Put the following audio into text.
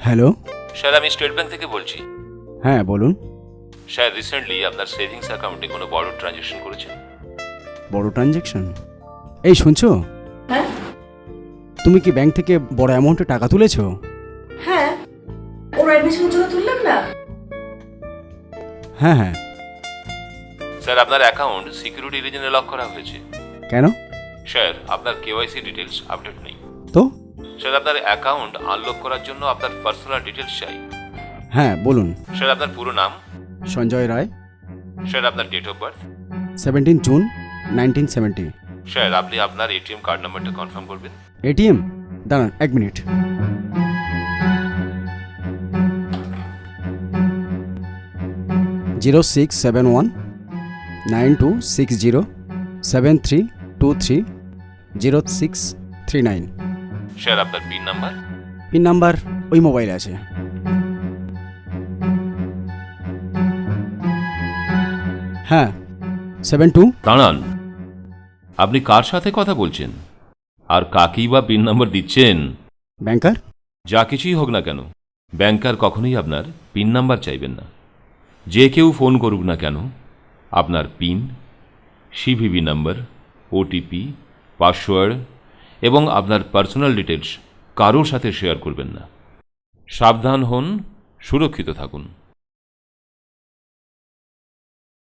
Hello? Sir আমি state bank থেকে বলছি। হ্যাঁ বলুন। স্যার রিসেন্টলি আপনার সেভিংস অ্যাকাউন্টে কোনো বড় ট্রানজ্যাকশন করেছেন? বড় ট্রানজ্যাকশন এই শুনছো? হ্যাঁ। তুমি কি ব্যাংক থেকে বড় অ্যামাউন্টে টাকা তুলেছো? হ্যাঁ। ওর অ্যাডমিশনের জন্য তুললাম না? হ্যাঁ হ্যাঁ। স্যার আপনার অ্যাকাউন্ট সিকিউরিটি রিজনে লক করা হয়েছে। কেন? স্যার আপনার কেওয়াইসি ডিটেলস আপডেট নেই। তো? স্যার আপনার অ্যাকাউন্ট আনলক করার জন্য আপনার পার্সোনাল ডিটেলস চাই। হ্যাঁ বলুন। স্যার আপনার পুরো নাম? সঞ্জয় রায়। স্যার আপনার date of birth seventeen June nineteen seventy sir আপনি আপনার এটিএম কার্ড নাম্বারটা কনফার্ম করবেন। এটিএম দাঁড়ান এক minute. Zero six seven one nine two six zero seven three two three zero six three nine sir আপনার pin number pin number ওই মোবাইলে আছে। হ্যাঁ সেভেন টু দাঁড়ান। আপনি কার সাথে কথা বলছেন? আর কাকেই বা পিন নাম্বার দিচ্ছেন? ব্যাংকার যা কিছুই হোক না কেন ব্যাংকার কখনোই আপনার পিন নাম্বার চাইবেন না। যে কেউ ফোন করুক না কেন আপনার pin CVV number OTP password এবং আপনার পার্সোনাল ডিটেলস কারোর সাথে শেয়ার করবেন না। সাবধান হন সুরক্ষিত থাকুন।